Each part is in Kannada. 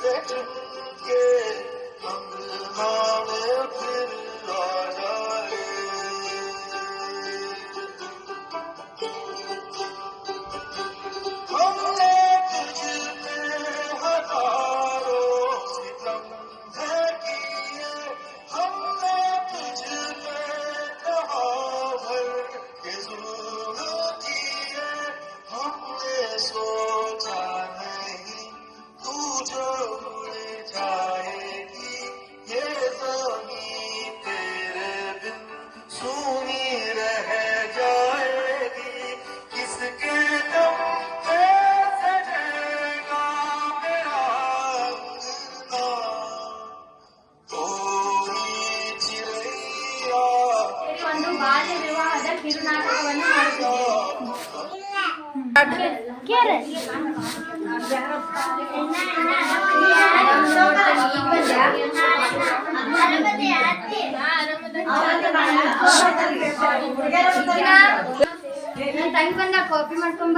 certain ನನ್ನ ತಂಗಿ ಬಂದ ಕಾಪಿ ಮಾಡ್ಕೊಂಬ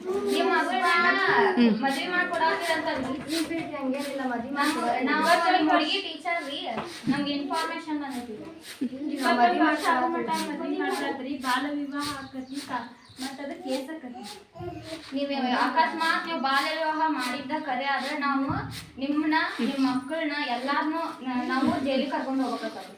ಮದುವೆ ಮಾಡ್ಕೊಡಾಕಿರಂತ ನೀವು ಹುಡುಗಿ ಟೀಚರ್ ರೀ ನಮ್ಗೆ ಇನ್ಫಾರ್ಮೇಶನ್ ಬಂದೈತಿ. ಮದುವೆ ವರ್ಷ ಆಗೋ ಮಟ್ಟ ಮದ್ವಿ ಮಾಡ್ಕೊಳತ್ರಿ ಬಾಲ ವಿವಾಹ ಆಕತಿ ಮತ್ತ ಅದು ಕೇಸ್ ಆಕತಿ. ನೀವು ಅಕಸ್ಮಾತ್ ನೀವು ಬಾಲ್ಯ ವಿವಾಹ ಮಾಡಿದ್ದ ಕರೆ ಆದ್ರೆ ನಾವು ನಿಮ್ಮನ್ನ ನಿಮ್ಮ ಮಕ್ಕಳನ್ನ ಎಲ್ಲಾರ್ನು ನಾವು ಜೈಲಿಗೆ ಕರ್ಕೊಂಡು ಹೋಗ್ಬೇಕಾಗ್ತದೆ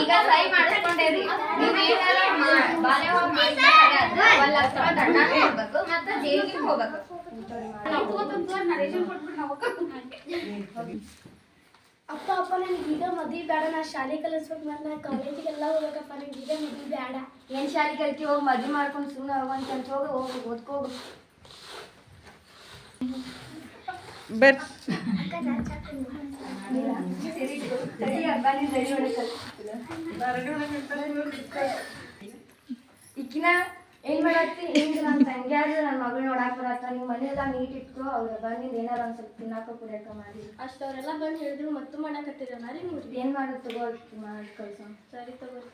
ಈಗ ಸಹಿ ಮಾಡಿಸ್ಕೊಂಡೇರಿ ನೀವು ಏನಾರ ಮಾ- ಬಾಲ್ಯ ವಿವಾಹ ಮಾಡಿದ್ರೆ ಸರಿ ಆದ್ರೆ ಒಂದ್ ಲಕ್ಷ ರೂಪಾಯಿ ದಂಡ ಕೊಡ್ಬೇಕು ಮತ್ತೆ ಜೈಲಿಗೆ ಹೋಗ್ಬೇಕು ಅಪ್ಪ ಅಪ್ಪ ನನಗೆ ಈಗ ಮದ್ವಿ ಬೇಡ ನಾ ಶಾಲೆ ಕಲಿಸ್ಬೇಕು ಮತ್ತೆ ನಾ ಕಾಲೇಜಿಗೆಲ್ಲ ಹೋಗ್ಬೇಕಪ್ಪ ನನಗೆ ಈಗ ಮದ್ವಿ ಬೇಡ ಏನ್ ಶಾಲೆ ಕಲ್ತಿ ಹೋಗಿ ಮದುವೆ ಮಾಡ್ಕೊಂಡು ಸುಮ್ಮನೆ ಹೋಗಂತ ಅಂತ ಹೋಗಿ ಹೋಗಿ ಓದ್ಕೋ ಬರ್ ಇಕ್ಕಿನ ಏನ್ ಮಾಡತ್ತಿ ಹಿಂಗ ತಂಗಿ ತಂಗ್ಯಾರು ನನ್ನ ಮಗಳು ನೋಡಾಕ್ ಬರತ್ತ ನಿಮ್ ಮನೆಯೆಲ್ಲ ನೀಟ್ ಇಟ್ಕೊ ಅವ್ರ ಬಂದಿದ್ ಏನಾರ ಒಂದ್ ಸ್ವಲ್ಪ ತಿನ್ನಾಕ ಕುಡಿಯಾಕ ಮಾಡಿ. ಅಷ್ಟವರೆಲ್ಲ ಬಂದು ಹೇಳಿದ್ರು ಮತ್ತು ಮಾಡಕತ್ತಿರಲ್ಲ ಮಾರಿ ನೀವು ಏನ್ ಮಾಡೋದು ತಗೋ ಮಾಡಿ ಕಳ್ಸ. ಸರಿ ತಗೋರಿ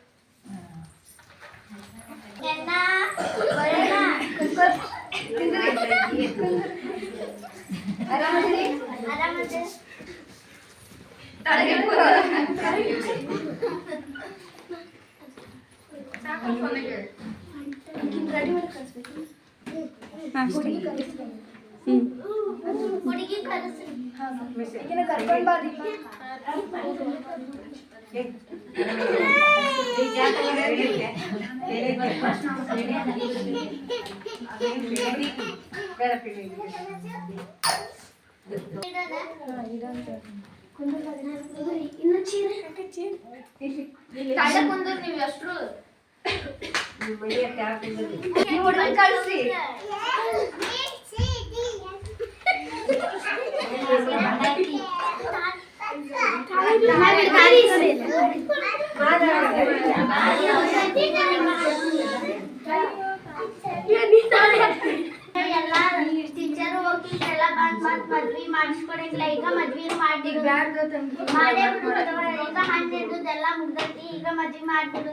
ಆರಾಮದಿರಿ ಮಾಡಿ ಇನ್ನು ಚೀರ? ಚೀರ ಕುಂದ್ರು ನೀವು ಹುಡುಗನ್ ಕಳ್ಸಿ ಎಲ್ಲ ಟೀಚರ್ ಹೋಗಿ ಎಲ್ಲ ಬಂದು ಮತ್ ಮದ್ವಿ ಮಾಡಿಸ್ಕೊಡಂಗಿಲ್ಲ ಈಗ ಮದ್ವಿ ಮಾಡಿ ಈಗ ಬ್ಯಾಡ್ದು ತಂಗಿ ಮಾಡೇ ಬಿಡ್ತವ ಈಗ ಹನ್ನೆರಡುದೆಲ್ಲ ಮುಗ್ದೈತಿ ಈಗ ಮದ್ವಿ ಮಾಡ್ಬಿಡು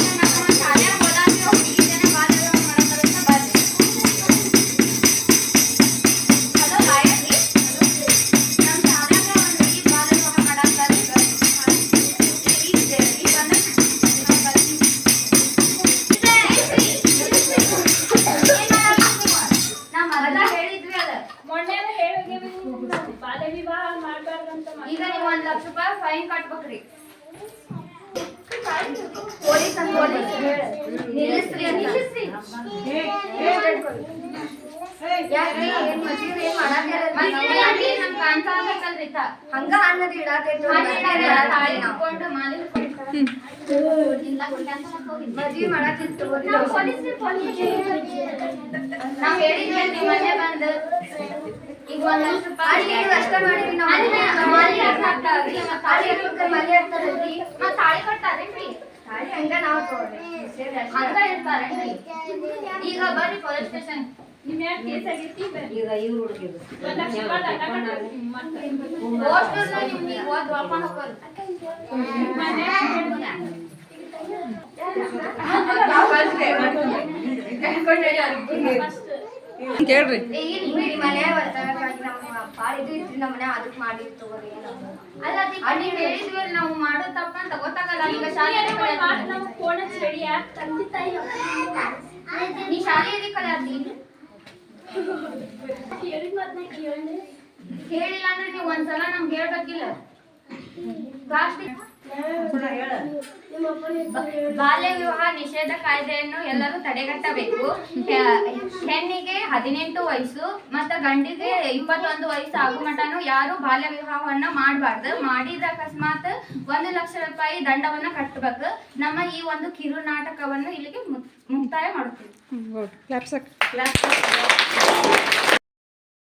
ಹಂಗ ಅನ್ನದ ಇಡಾತೈತಿ ತಾಳಿ ಹಿಡ್ಕೊಂಡು ಮಾಲೆ. ಮದ್ವಿ ಮಾಡಾತಿತ್ತು ನಾವ್ ಹೇಳಿದ್ವಿ ನೀವ್ ಬಂದು. ಈಗ ಒಂದ್ ಲಕ್ಷ ರೂಪಾಯಿ ಅಲ್ಲಿ ನೀವು ಅಷ್ಟ ಮಾಡಿದ್ವಿ ನಾವು ಅಲ್ಲೇ ಮಾಲೆ ಯಾಕ್ ಹಾಕ್ತಾರ್ರಿ? ಮತ್ತ್ ತಾಳಿ ತಾಳಿ ಹಾಕ್ಲಿಕ್ಕೆ ಮನೆ ಇರ್ತಾರಲ್ರಿ ಮತ್ತ್ ತಾಳಿ ಕಟ್ತಾರೇನ್ರಿ ತಾಳಿ ಹಂಗ ನಾವು ತಗೊಳ್ರಿ ಸೇರಿ ಅಷ್ಟೇ. ಹಂಗ ಇರ್ತಾರೇನ್ರಿ ಈಗ ಬರ್ರಿ ಪೊಲೀಸ್ ಸ್ಟೇಷನ್ ನಿಮ್ ಯಾಕೆ ಕೇಸ್ ಆಗೈತಿ ಈಗ ಇವ್ರು ಹುಡುಗಿರು ಒಂದ್ ಲಕ್ಷ ರೂಪಾಯಿ ದಂಡ ಕಟ್ಬೇಕು. ಮತ್ತೆ ಪೋಸ್ಟರ್ನ ನಿಮ್ಗೆ ಓದ್ ಹೊಳ್ಕೊಂಡ್ ಹೋಗೋದು ಕೇಳ್ರಿ ಈಗ ಬಿಡಿ ಮಾಡಿ ಅದಕ್ಕೆ ನೀವ್ ಮಾಡೋ ತಪ್ಪಂತ ಗೊತ್ತಾಗಲ್ಲ ಈಗ ಫೋನ್ ಹಚ್ಚಿ ಹೇಳಿ ಯಾಕೆ ತಂದೆ ತಾಯಿ ನೀ ಹೇಳಿದ ಮಾತನ್ನ ಕೇಳಿ ಹೇಳಿಲ್ಲ ಅಂದ್ರೆ ನೀವು ಒಂದ್ಸಲ ನಮ್ಗೆ ಹೇಳ್ಬೇಕಿಲ್ಲ. ಲಾಸ್ಟ್ ಬಾಲ್ಯ ವಿವಾಹ ನಿಷೇಧ ಕಾಯ್ದೆಯನ್ನು ಎಲ್ಲರೂ ತಡೆಗಟ್ಟಬೇಕು. ಹೆಣ್ಣಿಗೆ ಹದಿನೆಂಟು ವಯಸ್ಸು ಮತ್ತು ಗಂಡಿಗೆ ಇಪ್ಪತ್ತೊಂದು ವಯಸ್ಸು ಆಗೋ ಮಟನು ಯಾರು ಬಾಲ್ಯ ವಿವಾಹವನ್ನ ಮಾಡಬಾರ್ದು. ಮಾಡಿದ ಅಕಸ್ಮಾತ್ ಒಂದು ಲಕ್ಷ ರೂಪಾಯಿ ದಂಡವನ್ನ ಕಟ್ಟಬೇಕು ನಮ್ಮ ಈ ಒಂದು ಕಿರು ನಾಟಕವನ್ನು ಇಲ್ಲಿಗೆ ಮುಕ್- ಮುಕ್ತಾಯ ಮಾಡುತ್ತೀವಿ.